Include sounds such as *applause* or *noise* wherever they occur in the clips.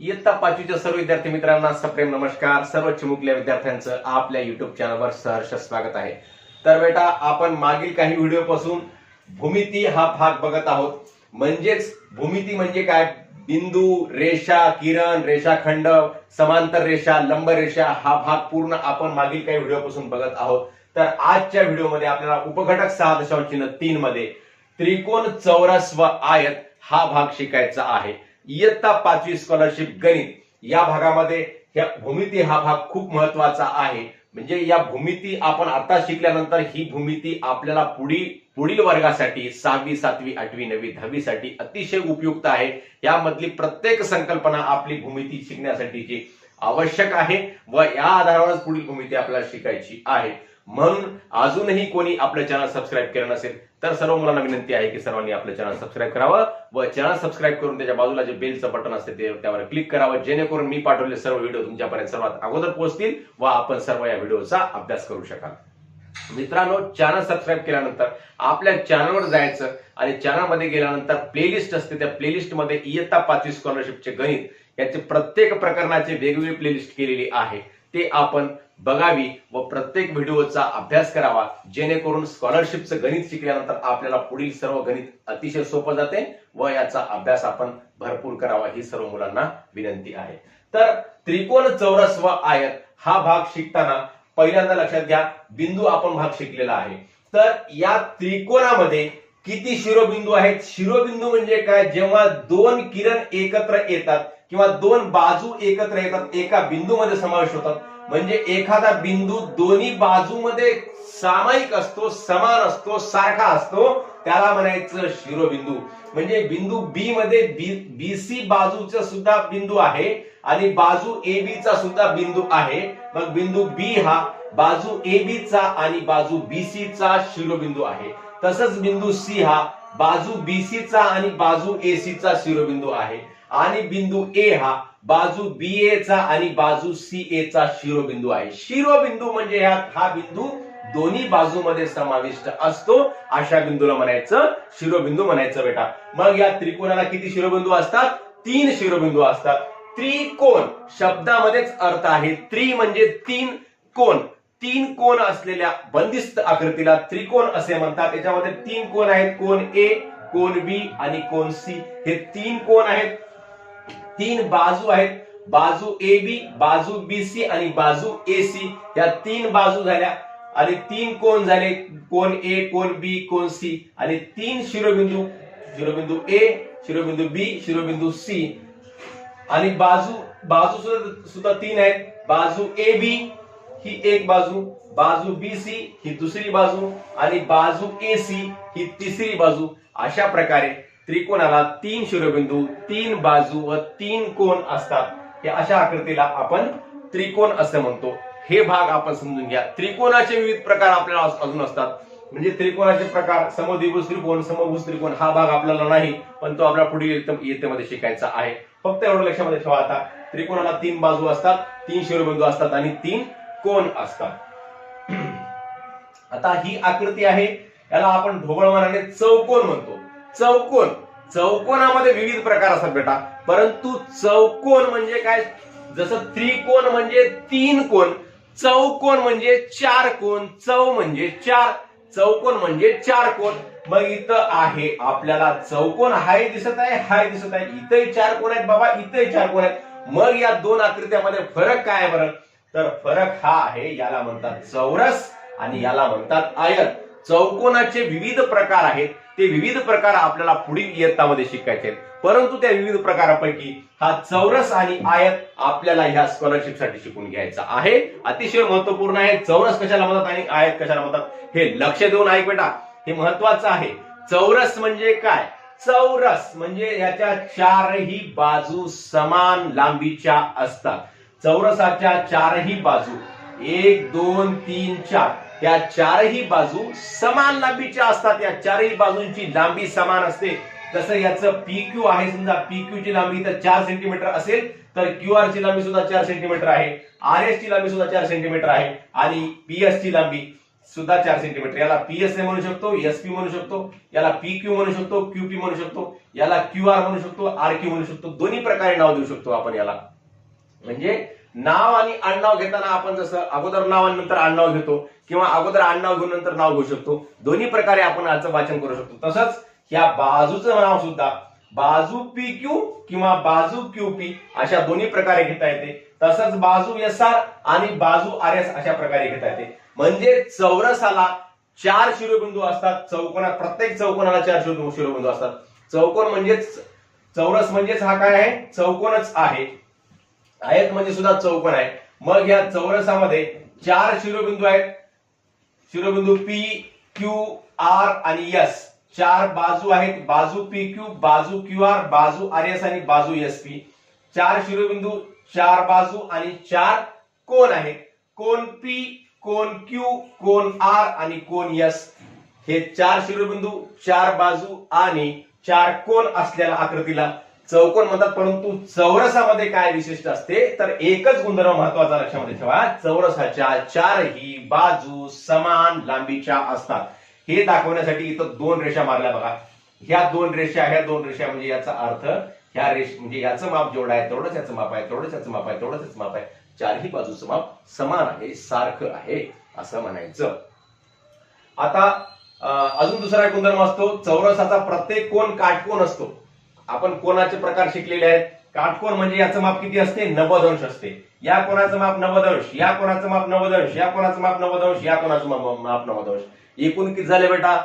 इयत्ता पाचवीच्या सर्व विद्यार्थी मित्रांना सप्रेम नमस्कार. सर्व चिमुकल्या विद्यार्थ्यांचं आपल्या युट्यूब चॅनलवर सहर्ष स्वागत आहे. तर बेटा आपण मागील काही व्हिडिओ पासून भूमिती हा भाग बघत आहोत. म्हणजेच भूमिती म्हणजे काय? बिंदू रेषा किरण रेषाखंड समांतर रेषा लंब रेषा हा भाग पूर्ण आपण मागील काही व्हिडिओ पासून बघत आहोत. तर आजच्या व्हिडिओमध्ये आपल्याला उपघटक सहा दशांश चिन्ह तीन मध्ये त्रिकोण चौरस व आयत हा भाग शिकायचा आहे. इयत्ता पाचवी स्कॉलरशिप गणित. या भागामध्ये ह्या भूमिती हा भाग खूप महत्त्वाचा आहे. म्हणजे या भूमिती आपण आता शिकल्यानंतर ही भूमिती आपल्याला पुढील पुढील वर्गासाठी सहावी सातवी आठवी नववी दहावी साठी अतिशय उपयुक्त आहे. यामधली प्रत्येक संकल्पना आपली भूमिती शिकण्यासाठीची आवश्यक आहे व या आधारावरच पुढील भूमिती आपल्याला शिकायची आहे. म्हणून अजूनही कोणी आपलं चॅनल सबस्क्राईब केलं नसेल तर सर्व मुलांना विनंती आहे की सर्वांनी आपलं चॅनल सबस्क्राईब करावं व चॅनल सबस्क्राईब करून त्याच्या बाजूला जे बेलचं बटन असते ते त्यावर क्लिक करावं जेणेकरून मी पाठवलेले सर्व व्हिडिओ तुमच्यापर्यंत सर्वात अगोदर पोहोचतील व आपण सर्व या व्हिडिओचा अभ्यास करू शकाल. मित्रांनो चॅनल सबस्क्राईब केल्यानंतर आपल्या चॅनलवर जायचं आणि चॅनलमध्ये गेल्यानंतर प्लेलिस्ट असते त्या प्लेलिस्टमध्ये इयत्ता पाचवी स्कॉलरशिपचे गणित याचे प्रत्येक प्रकरणाचे वेगवेगळी प्लेलिस्ट केलेली आहे. ते आपण बघावी व प्रत्येक व्हिडिओचा अभ्यास करावा जेणेकरून स्कॉलरशिपचं गणित शिकल्यानंतर आपल्याला पुढील सर्व गणित अतिशय सोपं जाते व याचा अभ्यास आपण भरपूर करावा ही सर्व मुलांना विनंती आहे. तर त्रिकोण चौरस व आयत हा भाग शिकताना पहिल्यांदा लक्षात घ्या बिंदू आपण भाग शिकलेला आहे. तर या त्रिकोणामध्ये किती शिरोबिंदू आहेत? शिरोबिंदू म्हणजे काय? जेव्हा दोन किरण एकत्र येतात किंवा दोन बाजू एकत्र येतात एका बिंदूमध्ये समावेश होतात. म्हणजे एखादा बिंदू दोन्ही बाजूमध्ये सामायिक असतो समान असतो सारखा असतो त्याला म्हणायचं शिरोबिंदू. म्हणजे बिंदू बी मध्ये बी सी बाजूचा सुद्धा बिंदू आहे आणि बाजू ए बी चा सुद्धा बिंदू आहे. मग बिंदू बी हा बाजू ए बी चा आणि बाजू बी सी चा शिरोबिंदू आहे. तसंच बिंदू सी हा बाजू बी सी चा आणि बाजू ए सी चा शिरोबिंदू आहे. आणि बिंदू ए हा बाजू बी ए चा आणि बाजू सी ए चा शिरोबिंदू आहे. शिरोबिंदू म्हणजे हा हा बिंदू दोन्ही बाजूमध्ये समाविष्ट असतो. अशा बिंदूला म्हणायचं शिरोबिंदू म्हणायचं बेटा. मग या त्रिकोणाला किती शिरोबिंदू असतात? तीन शिरोबिंदू असतात. त्रिकोण शब्दामध्येच अर्थ आहे. त्रि म्हणजे तीन कोण. तीन कोण असलेल्या बंदिस्त आकृतीला त्रिकोण असे म्हणतात. त्याच्यामध्ये तीन कोण आहेत? कोण ए कोण बी आणि कोण सी हे तीन कोण आहेत? तीन बाजू आहेत. बाजू ए बी बाजू बी सी आणि बाजू ए सी या तीन बाजू झाल्या. आणि तीन कोण झाले? कोण ए कोण बी कोण सी आणि तीन शिरोबिंदू. शिरोबिंदू ए शिरोबिंदू बी शिरोबिंदू सी आणि बाजू बाजू सुद्धा सुद्धा तीन आहेत. बाजू ए बी ही एक बाजू. बाजू बी सी ही दुसरी बाजू. आणि बाजू ए सी ही तिसरी बाजू. अशा प्रकारे त्रिकोणाला तीन शिरोबिंदू तीन बाजू व तीन कोण असतात. हे अशा आकृतीला आपण त्रिकोण असं म्हणतो. हे भाग आपण समजून घ्या. त्रिकोणाचे विविध प्रकार आपल्याला अजून असतात. म्हणजे त्रिकोणाचे प्रकार समद्विभुज त्रिकोण समभुज त्रिकोण हा भाग आपल्याला नाही पण तो आपल्याला पुढील इयत्तेमध्ये शिकायचा आहे. फक्त एवढं लक्षामध्ये ठेवा आता. त्रिकोणाला तीन बाजू असतात तीन शिरोबिंदू असतात आणि तीन कोण असतात. *clears throat* आता ही आकृती आहे याला आपण ढोबळमानाने चौकोन म्हणतो. चौकोन. चौकोनामध्ये विविध प्रकार असतात बेटा. परंतु चौकोन म्हणजे काय? जसं त्रिकोण म्हणजे तीन कोण चौकोन म्हणजे चार कोण चौ म्हणजे चार चौकोन म्हणजे चार कोण. मग इथं आहे आपल्याला चौकोन हाय दिसत आहे हाय दिसत आहे. इथंही चार कोण आहेत बाबा इथंही चार कोण आहेत. मग या दोन आकृत्यामध्ये फरक काय आहे बरं? तर फरक हा आहे याला म्हणतात चौरस आणि याला म्हणतात आयत चौकोनाचे विविध प्रकार आहेत. ते विविध प्रकार आपल्याला पुढील इयत्तामध्ये शिकायचे आहेत. परंतु त्या विविध प्रकारापैकी हा चौरस आणि आयत आपल्याला ह्या स्कॉलरशिपसाठी शिकून घ्यायचा आहे. अतिशय महत्त्वपूर्ण आहे. चौरस कशाला म्हणतात आणि आयत कशाला म्हणतात? हे लक्ष देऊन ऐक बेटा. हे महत्वाचं आहे. चौरस म्हणजे काय? चौरस म्हणजे याच्या चारही बाजू समान लांबीच्या असतात. चौरसाच्या चारही बाजू. एक दोन तीन चार. या चारही बाजू समान लांबीच्या असतात. या चारही बाजूंची लांबी समान असते. जसं याचं पी क्यू आहे समजा पी क्यू ची लांबी तर चार सेंटीमीटर असेल तर क्यू आर ची लांबी सुद्धा चार सेंटीमीटर आहे. आर एस ची लांबी सुद्धा चार सेंटीमीटर आहे. आणि पी एस ची लांबी सुद्धा चार सेंटीमीटर याला पीएसए म्हणू शकतो एस पी म्हणू शकतो याला पी क्यू म्हणू शकतो क्यूपी म्हणू शकतो याला क्यू आर म्हणू शकतो आर क्यू म्हणू शकतो. दोन्ही प्रकारे नाव देऊ शकतो आपण याला. म्हणजे नाव आणि आडनाव घेताना आपण जसं अगोदर नाव आणि नंतर आडनाव घेतो किंवा अगोदर आडनाव घेऊन नंतर नाव घेऊ शकतो दोन्ही प्रकारे आपण आजचं वाचन करू शकतो. तसंच ह्या बाजूचं नाव सुद्धा बाजू पी क्यू किंवा बाजू क्यू पी अशा दोन्ही प्रकारे घेता येते. तसंच बाजू एस आर आणि बाजू आर एस अशा प्रकारे घेता येते. म्हणजे चौरसाला चार शिरोबिंदू असतात चौकोनात प्रत्येक चौकोनाला चार शिरो- शिरोबिंदू असतात. चौकोन म्हणजेच चौरस म्हणजेच हा काय आहे? चौकोनच आहे. आयत म्हणजे सुद्धा चौकोन आहे. मग या चौरसामध्ये चार शिरोबिंदू आहेत. शिरोबिंदू पी क्यू आर आणि एस चार बाजू आहेत. बाजू पी क्यू बाजू क्यू आर बाजू आर एस आणि बाजू एस पी चार शिरोबिंदू चार बाजू आणि चार कोण आहेत. कोण पी कोण क्यू कोण आर आणि कोण एस हे चार शिरोबिंदू चार बाजू आणि चार कोण असलेल्या आकृतीला चौकोन म्हणतात परंतु चौरसामध्ये काय विशिष्ट असते? तर एकच गुणधर्म महत्त्वाचा लक्षामध्ये ठेवा. चौरसाच्या चारही बाजू समान लांबीच्या असतात. हे दाखवण्यासाठी इथं दोन रेषा मारल्या बघा. ह्या दोन रेषा ह्या दोन रेषा म्हणजे याचा अर्थ ह्या रेष म्हणजे याचं माप जेवढं आहे तेवढंच याचं माप आहे तेवढंच याचं माप आहे तेवढंच याचं माप आहे. चारही बाजूचं माप समान आहे सारखं आहे असं म्हणायचं. आता अजून दुसरा एक गुणधर्म असतो. चौरसाचा प्रत्येक कोण काटकोन असतो. आपण कोणाचे प्रकार शिकलेले आहेत? काटकोण म्हणजे याचं माप किती असते? नव्वद अंश असते. या कोणाचं माप नवदंश या कोणाचं माप नवदंश या कोणाचं माप नवदंश या कोणाचं माप नवदंश एकूण किती झाले बेटा?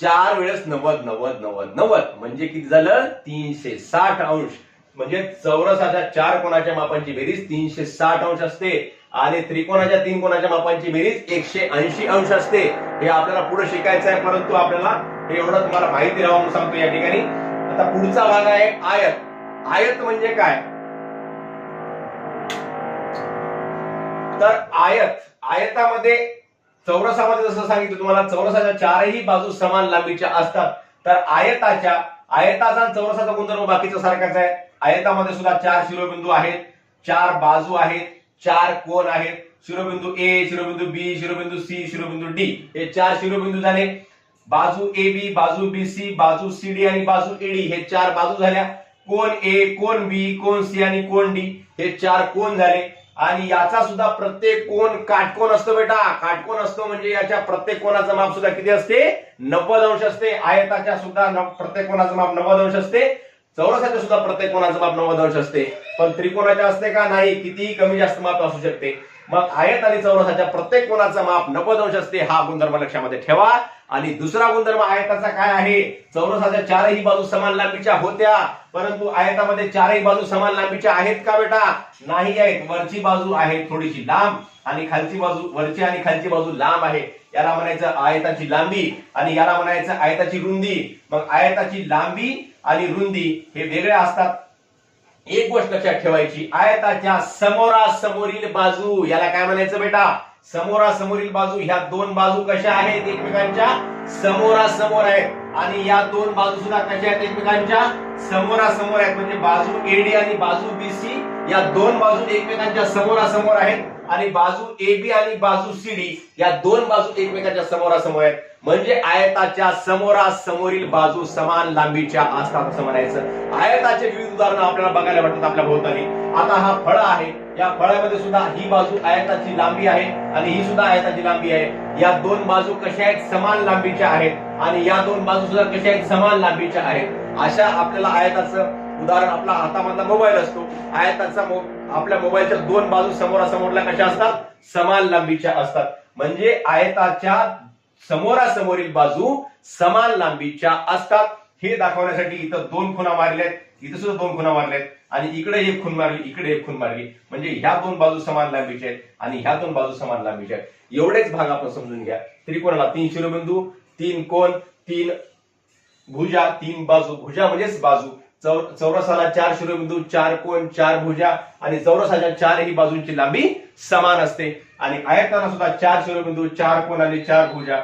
चार वेळेस नव्वद नव्वद नव्वद नव्वद. म्हणजे किती झालं? तीनशे साठ अंश. म्हणजे चौरसाच्या चार कोणाच्या मापांची बेरीज तीनशे साठ अंश असते. आणि त्रिकोणाच्या तीन कोणाच्या मापांची बेरीज एकशे ऐंशी अंश असते. हे आपल्याला पुढे शिकायचं आहे परंतु आपल्याला हे एवढं तुम्हाला माहिती राहावं सांगतो या ठिकाणी. आता पुढचा भाग आहे आयत. आयत म्हणजे काय? तर आयत आयतामध्ये चौरसामध्ये जसं सांगितलं तुम्हाला चौरसाच्या चारही बाजू समान लांबीच्या असतात. तर आयताच्या आयताचा चौरसाचा गुणधर्म बाकीचा सारखाच आहे. आयतामध्ये सुद्धा चार शिरोबिंदू आहेत चार बाजू आहेत चार कोण आहेत. शिरोबिंदू ए शिरोबिंदू बी शिरोबिंदू सी शिरोबिंदू डी हे चार शिरोबिंदू झाले. बाजू ए बी बाजू बी सी बाजू सी डी आणि बाजू एडी हे चार बाजू झाल्या. कोण ए कोण बी कोण सी आणि कोण डी हे चार कोण झाले? आणि याचा सुद्धा प्रत्येक कोण काटकोण असतो बेटा. काटकोण असतो म्हणजे याच्या प्रत्येक कोणाचं माप सुद्धा किती असते? नव्वद अंश असते. आयताच्या सुद्धा प्रत्येक कोणाचं माप नव्वद अंश असते. चौरसाच्या सुद्धा प्रत्येक कोणाचं माप नव्वद अंश असते. पण त्रिकोणाच्या असते का? नाही. कितीही कमी जास्त माप असू शकते. मग आयत आणि चौरसाच्या प्रत्येक कोणाचा माप नव्वद अंश असते हा गुणधर्म लक्षामध्ये ठेवा. आणि दुसरा गुणधर्म आयताचा काय आहे? चौरसाच्या चारही बाजू समान लांबीच्या होत्या परंतु आयतामध्ये चारही बाजू समान लांबीच्या आहेत का बेटा? नाही आहेत. वरची बाजू आहे थोडीशी लांब आणि खालची बाजू वरची आणि खालची बाजू लांब आहे. याला म्हणायचं आयताची लांबी आणि याला म्हणायचं आयताची रुंदी. मग आयताची लांबी आणि रुंदी हे वेगळे असतात. एक गोष्ट लक्षात ठेवायची. आयताच्या समोरासमोरील बाजू याला काय म्हणायचं बेटा? समोरासमोरील बाजू ह्या दोन बाजू कशा आहेत एकमेकांच्या? समोरासमोर आहेत. आणि या दोन बाजू सुद्धा कशा आहेत एकमेकांच्या? समोरासमोर आहेत. म्हणजे बाजू एडी आणि बाजू बीसी या दोन बाजू एकमेकांच्या समोरासमोर आहेत. आणि बाजू ए बी आणि बाजू सी डी या दोन बाजू एकमेकांच्या समोरासमोर आहेत. म्हणजे आयताच्या समोरासमोरील बाजू समान लांबीच्या असतात असं म्हणायचं. आयताचे विविध उदाहरणं आपल्याला बघायला भेटतात आपल्या भोवताली. आता हा फळ आहे. या फळामध्ये सुद्धा ही बाजू आयताची लांबी आहे आणि ही सुद्धा आयताची लांबी आहे. या दोन बाजू कशा आहेत? समान लांबीच्या आहेत. आणि या दोन बाजू सुद्धा कशा आहेत? समान लांबीच्या आहेत. अशा आपल्याला आयताचं उदाहरण आपला हातामधला मोबाईल असतो. आयताचा आपल्या मोबाईलच्या दोन बाजू समोरासमोरला कशा असतात? समान लांबीच्या असतात. म्हणजे आयताच्या समोरासमोरील बाजू समान लांबीच्या असतात. हे दाखवण्यासाठी इथं दोन खुणा मारल्यात इथं सुद्धा दोन खुणा मारलेत आणि इकडे एक खून मारली इकडे एक खून मारली. म्हणजे ह्या दोन बाजू समान लांबीच्या आहेत आणि ह्या दोन बाजू समान लांबीच्या आहेत. एवढेच भाग आपण समजून घ्या. त्रिकोणाला तीन शिरोबिंदू तीन कोण तीन भुजा तीन बाजू. भुजा म्हणजेच बाजू. चौ चौरसाला चार शिरोबिंदू चार कोण चार भुजा आणि चौरसाच्या चारही बाजूंची लांबी समान असते. आणि आयताना सुद्धा चार शिरोबिंदू चार कोण आणि चार भुजा.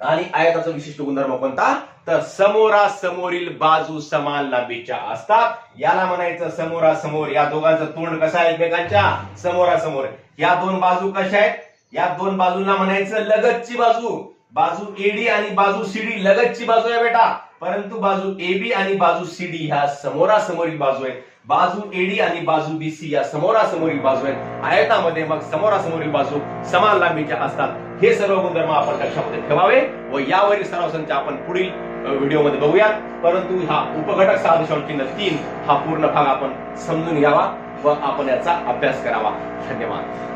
आणि आयताचा विशिष्ट गुणधर्म कोणता? तर समोरासमोरील बाजू समान लांबीच्या असतात. याला म्हणायचं समोरासमोर. या दोघांचं तोंड कसं आहे एकमेकांच्या? समोरासमोर. या दोन बाजू कशा आहेत? या दोन बाजूला म्हणायचं लगतची बाजू. बाजू एडी आणि बाजू सीडी लगतची बाजू आहे बेटा. परंतु बाजू एबी आणि बाजू सीडी ह्या समोरासमोरील बाजू आहेत. बाजू एडी आणि बाजू बीसी या समोरासमोरील बाजू आहेत. आयतामध्ये मग समोरासमोरील बाजू समान लांबीच्या असतात. हे सर्व गुणधर्म आपण कक्षामध्ये ठेवावे व यावरील सराव संच आपण पुढील व्हिडिओमध्ये बघूयात. परंतु हा उपघटक साधन चिन्ह तीन हा पूर्ण भाग आपण समजून घ्यावा व आपण याचा अभ्यास करावा. धन्यवाद.